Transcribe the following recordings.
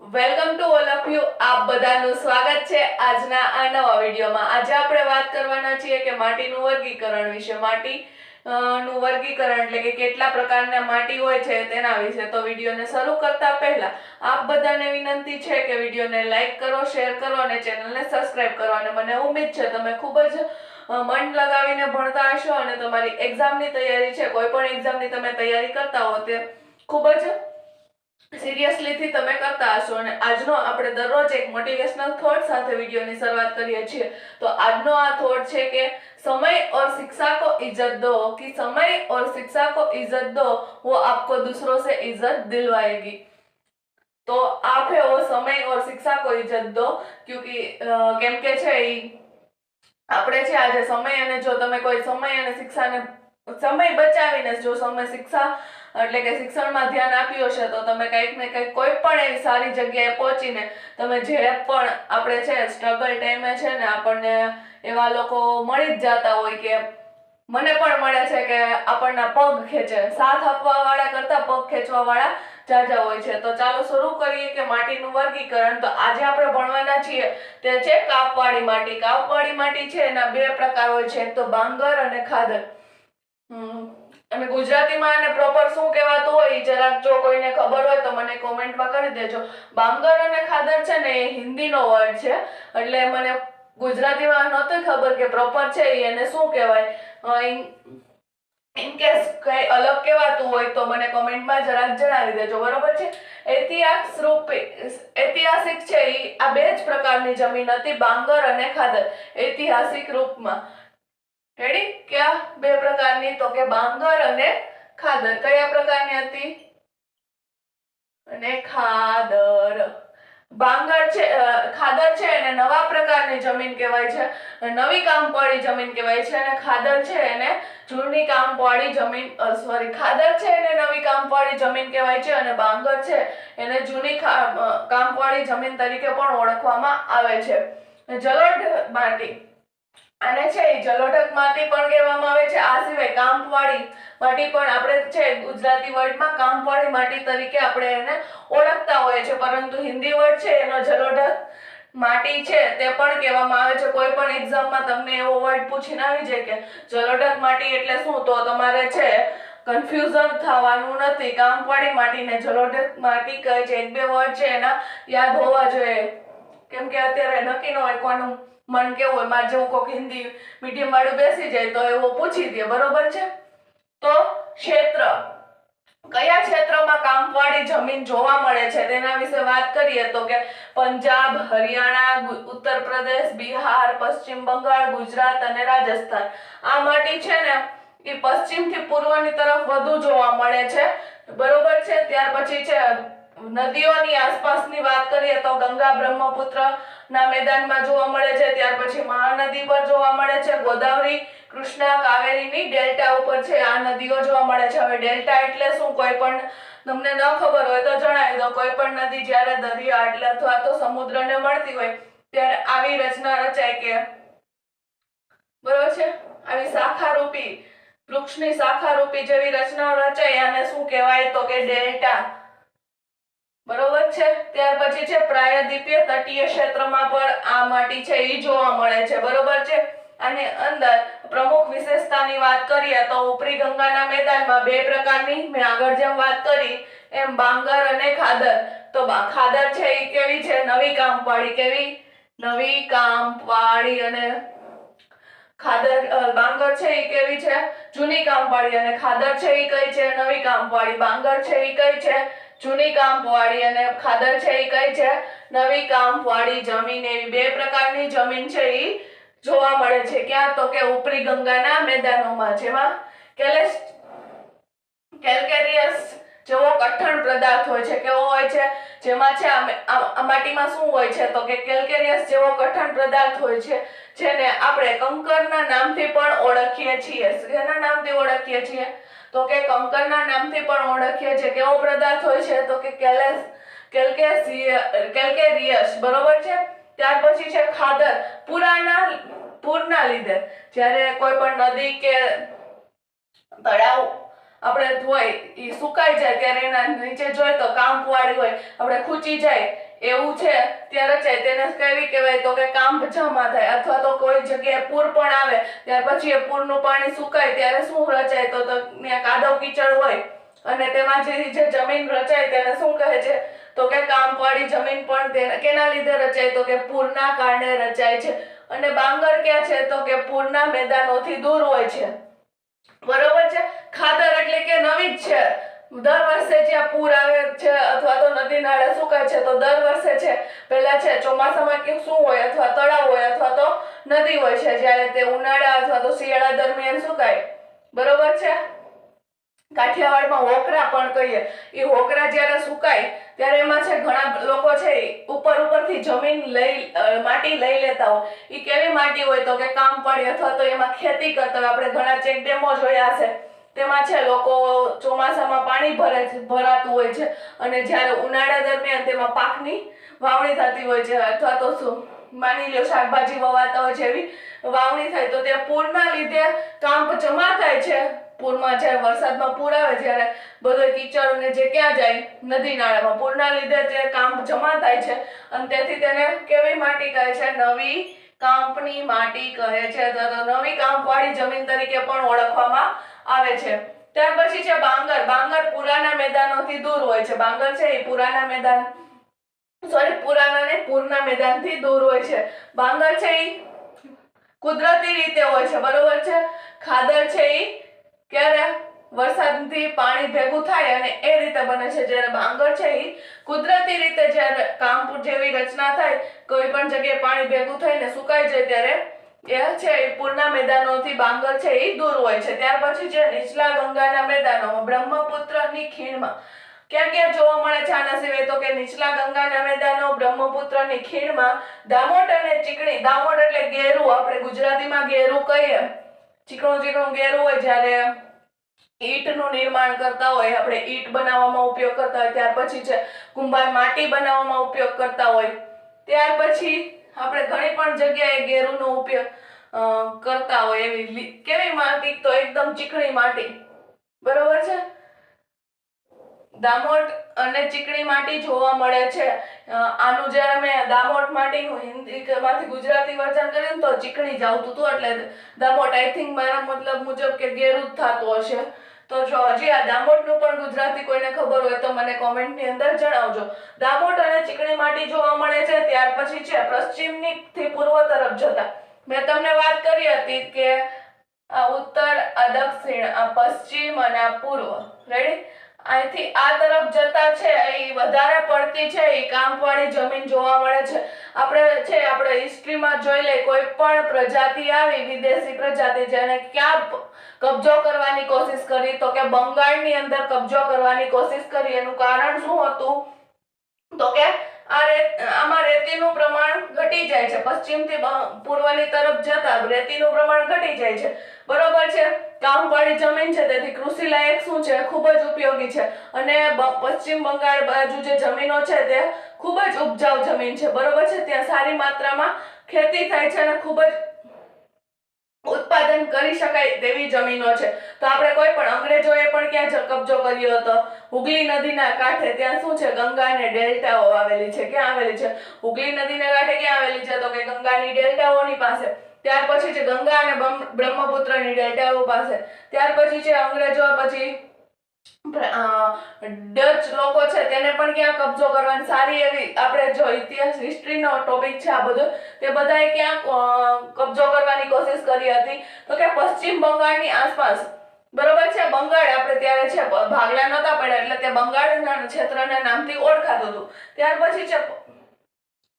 Welcome to all of you આપ બધાનું સ્વાગત છે આજના આ નવા વિડીયોમાં. આજે આપણે વાત કરવાના છીએ કે માટીનું વર્ગીકરણ વિશે. માટી નું વર્ગીકરણ એટલે કે કેટલા પ્રકારના માટી હોય છે તેના વિશે. તો વિડીયોને શરૂ કરતા પહેલા આપ બધાને વિનંતી છે કે વિડીયોને લાઈક કરો, શેર કરો અને ચેનલને સબસ્ક્રાઇબ કરો. અને મને ઉમેદ છે તમે ખૂબ જ મન લગાવીને ભણતા હશો અને તમારી એક્ઝામની તૈયારી છે. કોઈ પણ એક્ઝામની તમે તૈયારી કરતા હો તે ખૂબ જ સિરિયસલીથી તમે કરતા હશો અને આજનો આપણે દરરોજ એક મોટિવેશનલ થોટ સાથે વિડીયોની શરૂઆત કરીએ છીએ તો આજનો આ થોટ છે કે समय और शिक्षा को इज्जत दो कि समय और शिक्षा को इज्जत दो वो आपको दूसरों से इज्जत दिलवाएगी तो आप है वो समय और शिक्षा को इज्जत दो क्योंकि अ, કેમ કે છે ઈ આપણે છે આજે સમય અને જો તમે કોઈ સમય અને શિક્ષાને સમય બચાવીને જો સમય શિક્ષા એટલે કે શિક્ષણમાં ધ્યાન આપ્યું હશે તો તમે કંઈક ને કંઈક કોઈ પણ એવી સારી જગ્યાએ પહોંચીને તમે જે પણ આપણે છે સ્ટ્રગલ ટાઈમે છે ને આપણને એવા લોકો મળી જ જાતા હોય કે મને પણ મળે છે કે આપણના પગ ખેંચે. સાથ આપવા વાળા કરતા પગ ખેંચવા વાળા જાજા હોય છે. તો ચાલો શરૂ કરીએ કે માટીનું વર્ગીકરણ. તો આજે આપણે ભણવાના છીએ તે છે કાપવાળી માટી. કાપવાળી માટી છે એના બે પ્રકાર હોય છે. એક તો બાંગર અને ખાદર. હમ, અને ગુજરાતીમાં એને પ્રોપર શું કહેવાતું હોય જરાક જો કોઈને ખબર હોય તો મને કોમેન્ટમાં કરી દેજો. બાંગર અને ખાદર છે ને એ હિન્દીનો વર્ડ છે. એટલે મને ગુજરાતીમાં નહોતી ખબર કે પ્રોપર છે એને શું કહેવાય. ઇન કેસ કઈ અલગ કહેવાતું હોય તો મને કોમેન્ટમાં જરાક જણાવી દેજો. બરોબર છે? ઐતિહાસિક રૂપે, ઐતિહાસિક છે એ આ બે જ પ્રકારની જમીન હતી બાંગર અને ખાદર. ઐતિહાસિક રૂપમાં. રેડી કયા? બે પ્રકારની. તો કે બાંગર અને ખાદર. કયા પ્રકારની હતી? અને ખાદર. બાંગર છે ખાદર છે એને નવા પ્રકારની જમીન કહેવાય છે. નવી કામવાળી જમીન કહેવાય છે અને ખાદર છે એને જૂની કામવાળી જમીન સોરી ખાદર છે એને નવી કામવાળી જમીન કહેવાય છે અને બાંગર છે એને જૂની કામવાળી જમીન તરીકે પણ ઓળખવામાં આવે છે. જલોઢ માટી. આને છે જલોઢક માટી પણ કહેવામાં આવે છે. આ સિવાય કાંપવાળી માટી પણ આપણે છે ગુજરાતી વર્ડમાં કાંપવાળી માટી તરીકે આપણે એને ઓળખતા હોઈએ છીએ. પરંતુ હિન્દી વર્ડ છે એનો જલોઢક માટી છે તે પણ કહેવામાં આવે છે. કોઈ પણ એક્ઝામમાં તમને એવો વર્ડ પૂછીને આવી જાય કે જલોઢક માટી એટલે શું? તો તમારે છે કન્ફ્યુઝન થવાનું નથી. કાંપવાળી માટીને જલોઢક માટી કહે છે. એક બે વર્ડ છે એના યાદ હોવા જોઈએ. કેમ કે અત્યારે નક્કી ન હોય કોનું. મન કેવું હોય, મારે જેવું કોઈક હિન્દી મીડિયમ વાળું બેસી જાય તો એવો પૂછી દે, બરોબર છે? તો ક્ષેત્ર. કયા ક્ષેત્રમાં કામવાળી જમીન જોવા મળે છે? તેના વિશે વાત કરીએ તો કે પંજાબ, હરિયાણા ઉત્તર પ્રદેશ બિહાર, પશ્ચિમ બંગાળ, ગુજરાત અને રાજસ્થાન. આ માટી છે ને, એ પશ્ચિમથી પૂર્વની તરફ વધુ જોવા મળે છે. બરોબર છે? ત્યાર પછી છે નદીઓની આસપાસની વાત કરીએ તો ગંગા બ્રહ્મપુત્ર ના મેદાનમાં જોવા મળે છે, ત્યાર પછી મહાનદી પર જોવા મળે છે, ગોદાવરી, કૃષ્ણા, કાવેરીની ડેલ્ટા ઉપર છે, આ નદીઓ જોવા મળે છે. હવે ડેલ્ટા એટલે શું? કોઈ પણ તમને ન ખબર હોય તો જણાવી દો. કોઈ પણ નદી જ્યારે દરિયા એટલે અથવા તો સમુદ્રને મળતી હોય, ત્યારે આવી રચના રચાય કે બરોબર છે? આવી શાખારૂપી, વૃક્ષની શાખારૂપી જેવી રચના રચાય, આને શું કહેવાય? તો કે ડેલ્ટા. બરોબર છે? ત્યાર પછી છે પ્રાયદ્વીપીય તટીય ક્ષેત્રમાં પણ આ માટી છે એ જોવા મળે છે. બરોબર છે? અને અંદર પ્રમુખ વિશેષતાની વાત કરીએ તો ઉપરી ગંગાના મેદાનમાં બે પ્રકારની, મેં આગળ જેમ વાત કરી, એમ બાંગર અને ખાદર. તો ખાદર છે એ કેવી છે? નવી કામવાળી કેવી? નવી કામવાળી અને ખાદર બાંગર છે એ કેવી છે? જૂની કામવાળી અને ખાદર છે એ કઈ છે? નવી કામવાળી. બાંગર છે એ કઈ છે? જૂની કામવાળી અને ખાદર છે એ કઈ છે? નવી કામવાળી જમીન એવી બે પ્રકારની જમીન છે એ જોવા મળે છે. ક્યાં? તો કે ઉપરી ગંગાના મેદાનોમાં. જેમાં કેલેસ કેલ્કેરિયસ જેવો કઠણ પદાર્થ હોય છે, કેવો હોય છે? જેમાં છે માટીમાં શું હોય છે? તો કે કેલ્કેરિયસ જેવો કઠણ પદાર્થ હોય છે, જેને આપણે કંકરના નામથી પણ ઓળખીએ છીએ. જેના નામથી ઓળખીએ છીએ? તો કે કંકરના નામથી પણ ઓળખીએ છીએ. કેવો પદાર્થ હોય છે? તો કે કેલેસ કેલ્કેરિયસ. બરોબર છે? ત્યાર પછી છે ખાદર. પુરાના, પૂરના લીધે. જ્યારે કોઈ પણ નદી કે તળાવ આપણે ધોઈ એ સુકાઈ જાય ત્યારે એના નીચે જોઈએ તો કાંપવાળી હોય. આપણે ખૂંચી જાય, એવું છે, ત્યારે છે તેને કેવી કહેવાય તો કે કામ જમા થાય, અથવા તો કોઈ જગ્યાએ પૂર પણ આવે, ત્યાર પછી એ પૂરનું પાણી સુકાય, ત્યારે શું રચાય? તો ત્યાં કાદવ કીચડ હોય, અને તેમાં જે જમીન રચાય તેને શું કહે છે? તો કે કામવાળી જમીન પણ કેના લીધે રચાય? તો કે પૂરના કારણે રચાય છે. અને બાંગર ક્યાં છે? તો કે પૂરના મેદાનોથી દૂર હોય છે. બરોબર છે? ખાતર એટલે કે નવી જ છે. દર વર્ષે જ્યાં પૂર આવે છે અથવા તો નદી નાળા સુકાય છે, તો દર વર્ષે છે, પહેલા છે, ચોમાસામાં કે શું હોય અથવા તળાવ હોય અથવા તો નદી હોય છે, જ્યારે તે ઉનાળા અથવા તો શિયાળા દરમિયાન સુકાય. બરોબર છે? કાઠિયાવાડમાં હોકરા પણ કહીએ. એ હોકરા જ્યારે સુકાય, ત્યારે એમાં છે ઘણા લોકો છે ઉપર ઉપરથી જમીન લઈ માટી લઈ લેતા હોય. એ કેવી માટી હોય તો કે કામ પડે અથવા તો એમાં ખેતી કરતા હોય. આપણે ઘણા ચેક ડેમો જોયા છે તેમાં છે, લોકો ચોમાસામાં પાણી ભરે છે, ભરાતું હોય છે અને જ્યારે ઉનાળા દરમિયાન તેમાં પાકની વાવણી થતી હોય છે, અથવા તો શું, માની લો શાકભાજી વવાતા હોય છે એવી વાવણી થાય, તો તે પૂરના લીધે કાંપ જમા થાય છે. પૂરમાં જ્યારે વરસાદમાં પૂર આવે જ્યારે બધો કીચડ ને જે ક્યાં જાય, નદી નાળામાં પૂરના લીધે તે કાંપ જમા થાય છે અને તેથી તેને કેવી માટી કહે છે? નવી કાંપની માટી કહે છે. તો નવી કાંપવાળી જમીન તરીકે પણ ઓળખવામાં આવે છે. ત્યાર પછી છે બાંગર. બાંગર પુરાના મેદાનોથી દૂર હોય છે. બાંગર છે એ પુરાના મેદાન. સોરી પુરાના ને પૂરના મેદાનથી દૂર હોય છે. બાંગર છે એ કુદરતી રીતે હોય છે. બરોબર છે? ખાદર છે એ ક્યારે? વરસાદથી પાણી ભેગું થાય અને એ રીતે બને છે. જ્યારે બાંગર છે એ કુદરતી રીતે જ્યારે કામપુર જેવી રચના થાય, કોઈ પણ જગ્યાએ પાણી ભેગું થઈને સુકાઈ જાય ત્યારે એ છે, એ પૂરના મેદાનોથી બાંગર છે, એ દૂર હોય છે. ત્યાર પછી છે, નીચલા ગંગાના મેદાનોમાં, બ્રહ્મપુત્રની ખીણમાં. ક્યાં ક્યાં જોવા મળે છે આના સિવાય તો કે નીચલા ગંગાના મેદાનો, બ્રહ્મપુત્રની ખીણમાં દામોટ અને ચીકણી. દામોટ એટલે ગેરું, આપણે ગુજરાતીમાં ગેરું કહીએ. ચીકણું ચીકણું ગેરું હોય જ્યારે ઈંટનું નિર્માણ કરતા હોય, આપણે ઈંટ બનાવવામાં ઉપયોગ કરતા હોય. ત્યાર પછી છે, કુંભાર માટી બનાવવામાં ઉપયોગ કરતા હોય. ત્યાર પછી આપણે ઘણી પણ જગ્યાએ ગેરુનો ઉપયોગ કરતા હોય એવી કેવી માટી તો એકદમ ચીકણી માટી. બરોબર છે? દામોટ અને ચીકણી માટી જોવા મળે છે. આનું જ્યારે મેં દામોટ માટીનું હિન્દી માંથી ગુજરાતી વર્જન કર્યું તો ચીકણી જ આવતું હતું એટલે દામોટ આઈ થિંક મારા મતલબ મુજબ કે ગેરું જ થતું હશે. તો જો હજી આ દામોટનું પણ ગુજરાતી કોઈને ખબર હોય તો મને કોમેન્ટની અંદર જણાવજો. દામોટ અને ચીકણી માટી જોવા મળે છે, ત્યાર પછી છે પશ્ચિમની થી પૂર્વ તરફ જતા. મેં તમને વાત કરી હતી કે, આ ઉત્તર દક્ષિણ, આ પશ્ચિમ અને પૂર્વ. રેડી અહીંથી આ તરફ જતા છે, એ વધારે પડતી છે, એ કાંપવાળી જમીન જોવા મળે છે. આપણે છે, આપણે હિસ્ટ્રીમાં જોઈ લઈએ, કોઈ પણ પ્રજાતિ આવી, વિદેશી પ્રજાતિ, જેને ક્યાં કબજો કરવાની કોશિશ કરી, તો કે બંગાળની અંદર કબજો કરવાની કોશિશ કરી, એનું કારણ શું હતું? તો કે આ રેત આમાં રેતીનું પ્રમાણ ઘટી જાય છે. પશ્ચિમથી પૂર્વની તરફ જતા રેતીનું પ્રમાણ ઘટી જાય છે. બરોબર છે? કામવાળી જમીન છે, તેથી કૃષિ લાયક શું છે? ખૂબ જ ઉપયોગી છે. અને પશ્ચિમ બંગાળ બાજુ જે જમીનો છે, તે ખૂબ જ ઉપજાઉ જમીન છે. બરોબર છે? ત્યાં સારી માત્રામાં ખેતી થાય છે અને ખૂબ જ ઉત્પાદન કરી શકાય તેવી જમીનો છે. તો આપણે કોઈ પણ અંગ્રેજોએ પણ ક્યાં કબજો કર્યો હતો? હુગલી નદીના કાંઠે ત્યાં શું છે? ગંગા અને ડેલ્ટાઓ આવેલી છે. ક્યાં આવેલી છે? હુગલી નદીના કાંઠે ક્યાં આવેલી છે? તો કે ગંગાની ડેલ્ટાઓની પાસે. ત્યાર પછી છે ગંગા અને બ્રહ્મપુત્રની ડેલ્ટાઓ પાસે. ત્યાર પછી છે અંગ્રેજો, પછી ડચ લોકો છે તેને પણ ક્યાં કબજો કરવાની? સારી એવી આપણે જો ઇતિહાસ હિસ્ટ્રીનો ટોપિક છે આ બધો, તે બધાએ ક્યાં કબજો કરવાની કોશિશ કરી હતી? તો કે પશ્ચિમ બંગાળની આસપાસ, બરોબર છે? બંગાળ આપણે ત્યારે છે ભાગલા નતા પડ્યા, એટલે તે બંગાળના ક્ષેત્રના નામથી ઓળખાતું હતું. ત્યાર પછી છે,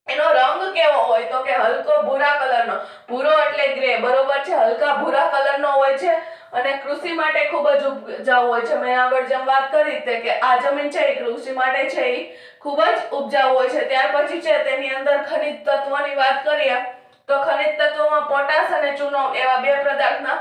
એનો રંગ કેવો હોય? તો કે હલકો ભૂરા કલરનો. ભૂરો એટલે ગ્રે, બરોબર છે? હલકા ભૂરા કલરનો હોય છે. અને કૃષિ માટે ખૂબ જ ઉપજાઉ હોય છે. મેં આગળ જેમ વાત કરી તે કે આ જમીન છે એ કૃષિ માટે છે એ ખૂબ જ ઉપજાઉ હોય છે. ત્યાર પછી છે તેની અંદર ખનિજ તત્વોની વાત કરીએ તો ખનિજ તત્વોમાં પોટાશ અને ચૂનો એવા બે પદાર્થના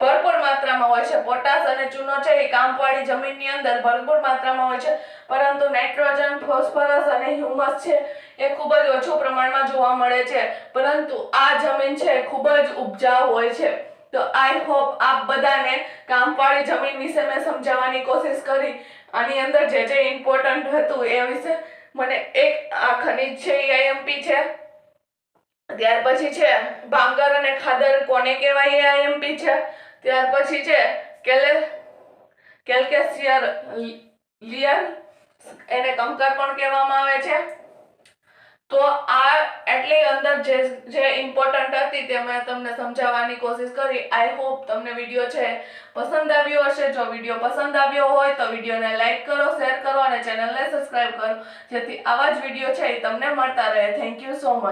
ભરપૂર માત્રામાં હોય છે. પોટાશ અને ચૂનો છે એ કામવાળી જમીનની અંદર ભરપૂર માત્રામાં હોય છે. પરંતુ નાઇટ્રોજન, ફોસ્ફરસ અને હ્યુમસ છે એ ખૂબ જ ઓછું પ્રમાણમાં જોવા મળે છે. પરંતુ આ જમીન છે ખૂબ જ ઉપજાઉ હોય છે. તો આઈ હોપ આપ બધાને કામવાળી જમીન વિશે મેં સમજાવવાની કોશિશ કરી. આની અંદર જે જે ઇમ્પોર્ટન્ટ હતું એ વિશે મને એક આ ખનિજ છે, એ આઈએમપી છે. ત્યાર પછી છે, ભાંગર અને ખાદર કોને કહેવાય એ આઈએમપી છે. ત્યાર પછી છે, કેલે કેલ્કેસિયર લિયર, એને કંકર પણ કહેવામાં આવે છે. તો આ એટલી અંદર જે જે ઇમ્પોર્ટન્ટ હતી તે મેં તમને સમજાવવાની કોશિશ કરી. આઈ હોપ તમને વીડિયો છે પસંદ આવ્યો હશે. જો વીડિયો પસંદ આવ્યો હોય તો વિડીયોને લાઇક કરો શેર કરો અને ચેનલને સબસ્ક્રાઇબ કરો. જેથી આવા જ વીડિયો છે એ તમને મળતા રહે. Thank you so much